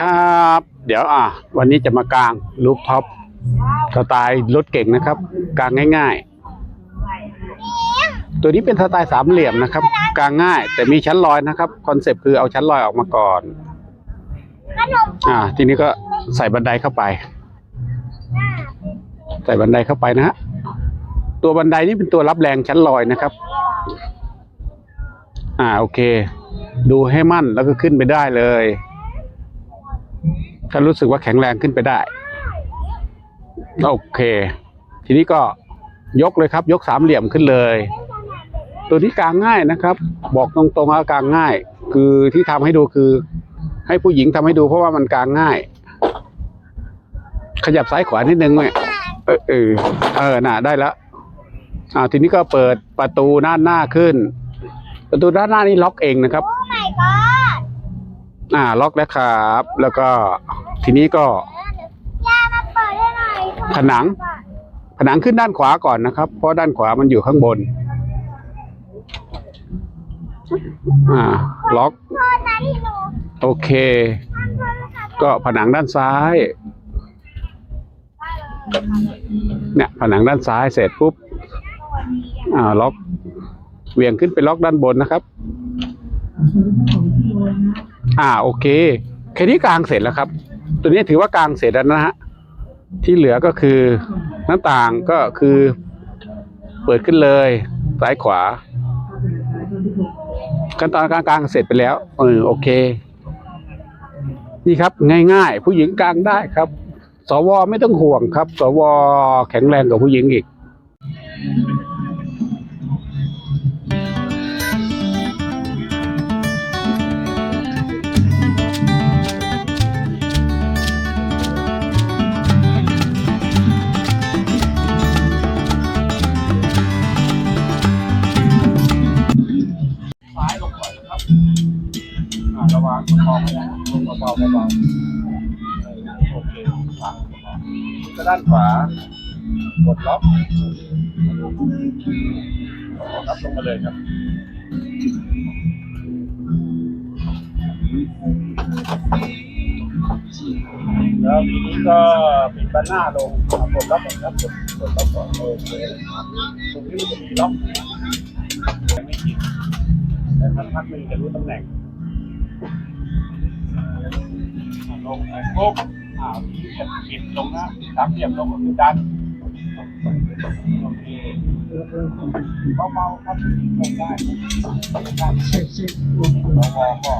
ครับ เดี๋ยวอะวันนี้จะมากางลูปท็อปสไตล์รถเก่งนะครับ กางง่าย ๆ ตัวนี้เป็นสไตล์สามเหลี่ยมนะครับ กางง่าย แต่มีชั้นลอยนะครับคอนเซปต์คือเอาชั้นลอยออกมาก่อน อ่า ทีนี้ก็ใส่บันไดเข้าไป ใส่บันไดเข้าไปนะฮะตัวบันไดนี่เป็นตัวรับแรงชั้นลอยนะครับ อ่าโอเค ดูให้มั่นแล้วก็ขึ้นไปได้เลย ถ้ารู้สึกว่าแข็งแรงขึ้นไปได้โอเค ทีนี้ก็ยกเลยครับ ยกสามเหลี่ยมขึ้นเลย ตัวที่กางง่ายนะครับ บอกตรงๆว่ากางง่าย คือที่ทำให้ดูคือ ให้ผู้หญิงทำให้ดูเพราะว่ามันกางง่าย ขยับซ้ายขวานิดนึงเนี่ยเออเออเออน่ะได้แล้วอ่าทีนี้ก็เปิดประตูด้านหน้าขึ้น ประตูด้านหน้านี่ล็อกเองนะครับ อ่าล็อกแล้วครับ แล้วก็ทีนี้ก็ย่ามาเปิดให้หน่อยผนัง ผนังขึ้นด้านขวาก่อนนะครับ เพราะด้านขวามันอยู่ข้างบน อ่า ล็อกโทษนะที่หนูโอเคทำโทรศัพท์ก็ผนังด้านซ้าย เนี่ยผนังด้านซ้ายเสร็จปุ๊บ อ่า ล็อกเหวี่ยงขึ้นไปล็อกด้านบนนะครับ อ่าโอเคแค่นี้กลางเสร็จแล้วครับ ตัวนี้ถือว่ากลางเสร็จแล้วนะฮะที่เหลือก็คือหน้าต่างก็คือ เปิดขึ้นเลยซ้ายขวาขั้นตอนกลางๆเสร็จไปแล้วเออโอเค นี่ครับง่ายๆ ผู้หญิงกลางได้ครับ สวไม่ต้องห่วงครับ สวแข็งแรงกว่าผู้หญิงอีกาเบาๆเออโอเคขวาก็ด้านขวากดล็อกรับลงมาเลยครับแล้วทีนี้ก็ปิดบันหน้าลงกดล็อกก่อนครับกดกดล็อกก่อนโอเคตรงนี้มันจะมีล็อกไม่ติดแต่สักพักหนึ่งจะรู้ตำแหน่ง อ่าลงไปปุ๊บอ่าเหยียบปิดลงนะสามเหลี่ยมลงก็คือดันโอเคเบาๆครับลงได้ได้เรามองก็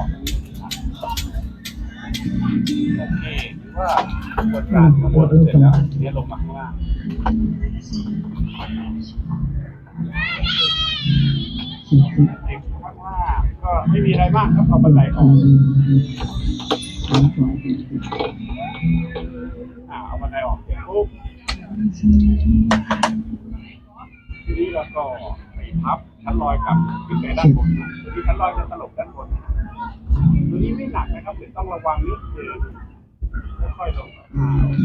โอเคถือว่าบนการข้างบนเสร็จแล้วทีนี้ลงมาข้างล่างเด็กข้างล่างก็ไม่มีอะไรมากครับเอาบันไดออก บันไดออกเสร็จปุ๊บทีนี้เราก็ไปพับชั้นลอยกลับขึ้นไปด้านบนนะตัวนี้ชั้นลอยจะตลบด้านบนนะตัวนี้ไม่หนักนะครับเดี๋ยวต้องระวังนิดนึงค่อยๆลงอ่าโอเค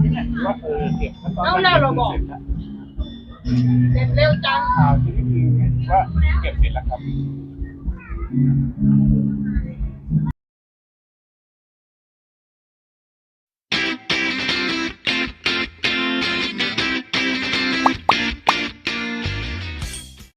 นี่เนี่ยถือว่าเออเก็บขั้นตอนเอาแล้วเราบอกเสร็จแล้วเสร็จเร็วจังข่าวที่นี่คือว่าเก็บเสร็จแล้วครับ